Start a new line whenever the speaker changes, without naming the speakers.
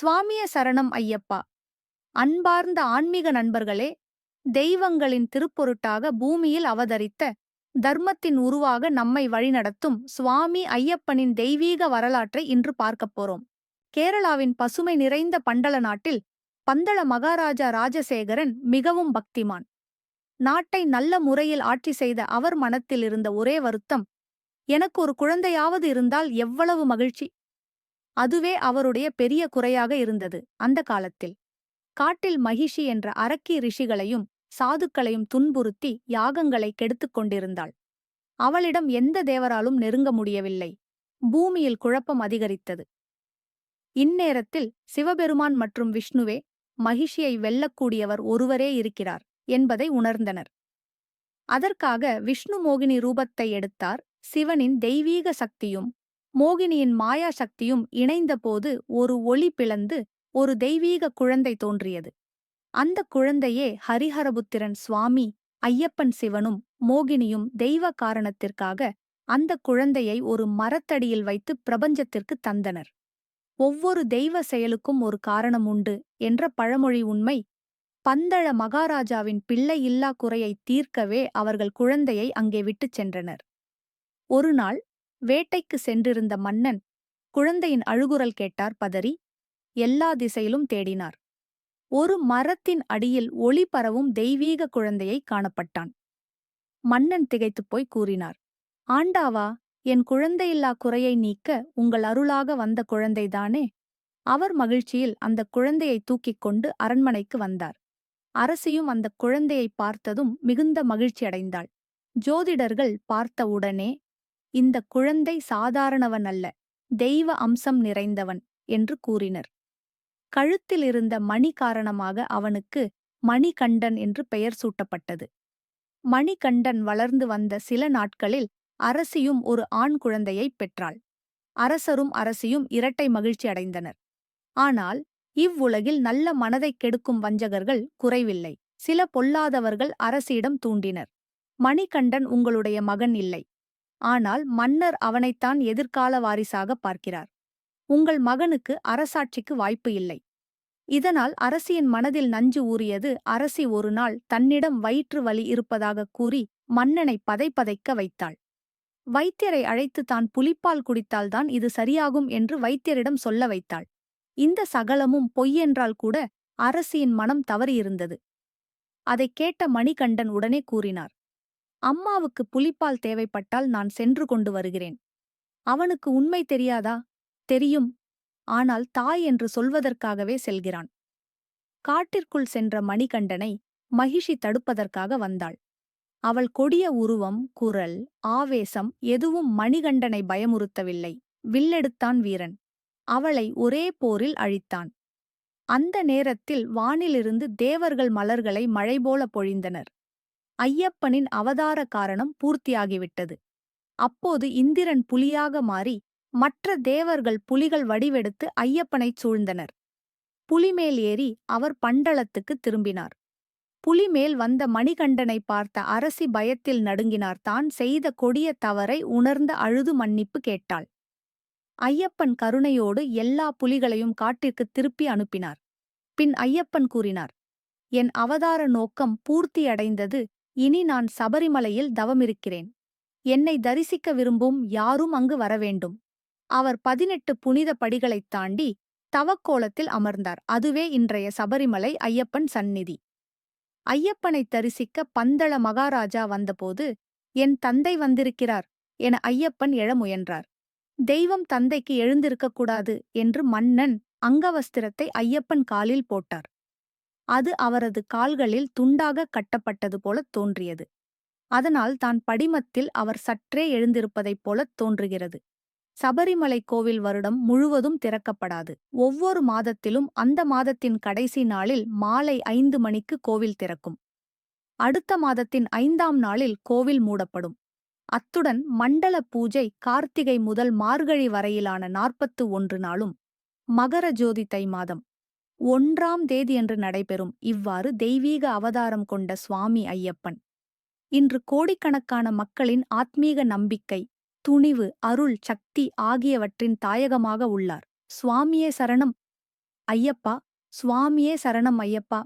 சுவாமிய சரணம் ஐயப்பா. அன்பார்ந்த ஆன்மீக நண்பர்களே தெய்வங்களின் திருப்பொருட்டாக பூமியில் அவதரித்த தர்மத்தின் உருவாக நம்மை வழிநடத்தும் சுவாமி ஐயப்பனின் தெய்வீக வரலாற்றை இன்று பார்க்கப் போறோம். கேரளாவின் பசுமை நிறைந்த பண்டல நாட்டில் பந்தள மகாராஜா ராஜசேகரன் மிகவும் பக்திமான். நாட்டை நல்ல முறையில் ஆட்சி செய்த அவர் மனத்தில் இருந்த ஒரே வருத்தம் எனக்கு ஒரு குழந்தையாவது இருந்தால் எவ்வளவு மகிழ்ச்சி. அதுவே அவருடைய பெரிய குறையாக இருந்தது அந்த காலத்தில். காட்டில் மகிஷி என்ற அரக்கி ரிஷிகளையும் சாதுக்களையும் துன்புறுத்தி யாகங்களை கெடுத்துக் கொண்டிருந்தாள். அவளிடம் எந்த தேவராலும் நெருங்க முடியவில்லை. பூமியில் குழப்பம் அதிகரித்தது. இந்நேரத்தில் சிவபெருமான் மற்றும் விஷ்ணுவே மகிஷியை வெல்லக்கூடியவர் ஒருவரே இருக்கிறார் என்பதை உணர்ந்தனர். அதற்காக விஷ்ணு மோகினி ரூபத்தை எடுத்தார் சிவனின் தெய்வீக சக்தியும் மோகினியின் மாயா சக்தியும் இணைந்தபோது ஒரு ஒளி பிளந்து ஒரு தெய்வீக குழந்தை தோன்றியது. அந்த குழந்தையே ஹரிஹரபுத்திரன் சுவாமி ஐயப்பன் சிவனும் மோகினியும் தெய்வ காரணத்திற்காக அந்த குழந்தையை ஒரு மரத்தடியில் வைத்து பிரபஞ்சத்திற்கு தந்தனர். ஒவ்வொரு தெய்வ செயலுக்கும் ஒரு காரணம் உண்டு என்ற பழமொழி உண்மை பந்தள மகாராஜாவின் பிள்ளை இல்லா குறையை தீர்க்கவே அவர்கள் குழந்தையை அங்கே விட்டுச் சென்றனர். ஒருநாள் வேட்டைக்கு சென்றிருந்த மன்னன் குழந்தையின் அழுகுரல் கேட்டார் பதறி எல்லா திசையிலும் தேடினார். ஒரு மரத்தின் அடியில் ஒளி பரவும் தெய்வீக குழந்தையை காணப்பட்டான். மன்னன் திகைத்துப் போய் கூறினார் ஆண்டாவா என் குழந்தையில்லா குறையை நீக்க உங்கள் அருளாக வந்த குழந்தைதானே? அவர் மகிழ்ச்சியில் அந்த குழந்தையை தூக்கிக் கொண்டு அரண்மனைக்கு வந்தார். அரசியும் அந்த குழந்தையை பார்த்ததும் மிகுந்த மகிழ்ச்சியடைந்தாள். ஜோதிடர்கள் பார்த்தவுடனே இந்த குழந்தை சாதாரணவன் அல்ல தெய்வ அம்சம் நிறைந்தவன் என்று கூறினர். கழுத்தில் இருந்த மணி காரணமாக அவனுக்கு மணிகண்டன் என்று பெயர் சூட்டப்பட்டது. மணிகண்டன் வளர்ந்து வந்த சில நாட்களில் அரசியும் ஒரு ஆண் குழந்தையைப் பெற்றாள். அரசரும் அரசியும் இரட்டை மகிழ்ச்சி அடைந்தனர். ஆனால் இவ்வுலகில் நல்ல மனதைக் கெடுக்கும் வஞ்சகர்கள் குறைவில்லை. சில பொல்லாதவர்கள் அரசியிடம் தூண்டினர். மணிகண்டன் உங்களுடைய மகன் இல்லை. ஆனால் மன்னர் அவனைத்தான் எதிர்கால வாரிசாக பார்க்கிறார். உங்கள் மகனுக்கு அரசாட்சிக்கு வாய்ப்பு இல்லை. இதனால் அரசியின் மனதில் நஞ்சு ஊறியது அரசி ஒருநாள் தன்னிடம் வயிற்று வலி இருப்பதாகக் கூறி மன்னனை பதைப்பதைக்க வைத்தாள். வைத்தியரை அழைத்து தான் புலிப்பால் குடித்தால்தான் இது சரியாகும் என்று வைத்தியரிடம் சொல்ல வைத்தாள். இந்த சகலமும் பொய்யென்றால் கூட அரசியின் மனம் தவறியிருந்தது. அதைக் கேட்ட மணிகண்டன் உடனே கூறினார். அம்மாவுக்கு புலிப்பால் தேவைப்பட்டால் நான் சென்று கொண்டு வருகிறேன். அவனுக்கு உண்மை தெரியாதா? தெரியும். ஆனால் தாய் என்று சொல்வதற்காகவே செல்கிறான். காட்டிற்குள் சென்ற மணிகண்டனை மகிஷி தடுப்பதற்காக வந்தாள். அவள் கொடிய உருவம் குரல் ஆவேசம் எதுவும் மணிகண்டனை பயமுறுத்தவில்லை. வில்லெடுத்தான் வீரன். அவளை ஒரே போரில் அழித்தான். அந்த நேரத்தில் வானிலிருந்து தேவர்கள் மலர்களை மழைபோல பொழிந்தனர். ஐயப்பனின் அவதார காரணம் பூர்த்தியாகிவிட்டது. அப்போது இந்திரன் புலியாக மாறி மற்ற தேவர்கள் புலிகள் வடிவெடுத்து ஐயப்பனைச் சூழ்ந்தனர். புலிமேல் ஏறி அவர் பண்டளத்துக்கு திரும்பினார். புலிமேல் வந்த மணிகண்டனை பார்த்த அரசி பயத்தில் நடுங்கினார். தான் செய்த கொடிய தவறை உணர்ந்த அழுது மன்னிப்பு கேட்டாள். ஐயப்பன் கருணையோடு எல்லா புலிகளையும் காட்டிற்கு திருப்பி அனுப்பினார். பின் ஐயப்பன் கூறினார் என் அவதார நோக்கம் பூர்த்தியடைந்தது இனி நான் சபரிமலையில் தவமிருக்கிறேன். என்னை தரிசிக்க விரும்பும் யாரும் அங்கு வரவேண்டும். அவர் பதினெட்டு புனித படிகளைத் தாண்டி தவக்கோலத்தில் அமர்ந்தார். அதுவே இன்றைய சபரிமலை ஐயப்பன் சந்நிதி. ஐயப்பனைத் தரிசிக்க பந்தள மகாராஜா வந்தபோது என் தந்தை வந்திருக்கிறார் என ஐயப்பன் எழ முயன்றார். தெய்வம் தந்தைக்கு எழுந்திருக்கக்கூடாது என்று மன்னன் அங்கவஸ்திரத்தை ஐயப்பன் காலில் போட்டார். அது அவரது கால்களில் துண்டாக கட்டப்பட்டது போலத் தோன்றியது. அதனால் தான் படிமத்தில் அவர் சற்றே எழுந்திருப்பதைப் போலத் தோன்றுகிறது. சபரிமலை கோவில் வருடம் முழுவதும் திறக்கப்படாது. ஒவ்வொரு மாதத்திலும் அந்த மாதத்தின் கடைசி நாளில் மாலை ஐந்து மணிக்கு கோவில் திறக்கும். அடுத்த மாதத்தின் ஐந்தாம் நாளில் கோவில் மூடப்படும். அத்துடன் மண்டல பூஜை கார்த்திகை முதல் மார்கழி வரையிலான நாற்பத்து ஒன்று நாளும் மகர ஜோதி தை மாதம். ஒன்றாம் தேதியன்று நடைபெறும். இவ்வாறு தெய்வீக அவதாரம் கொண்ட சுவாமி ஐயப்பன். இன்று கோடிக்கணக்கான மக்களின் ஆத்மீக நம்பிக்கை துணிவு அருள் சக்தி ஆகியவற்றின் தாயகமாக உள்ளார். சுவாமியே சரணம் ஐயப்பா சுவாமியே சரணம் ஐயப்பா.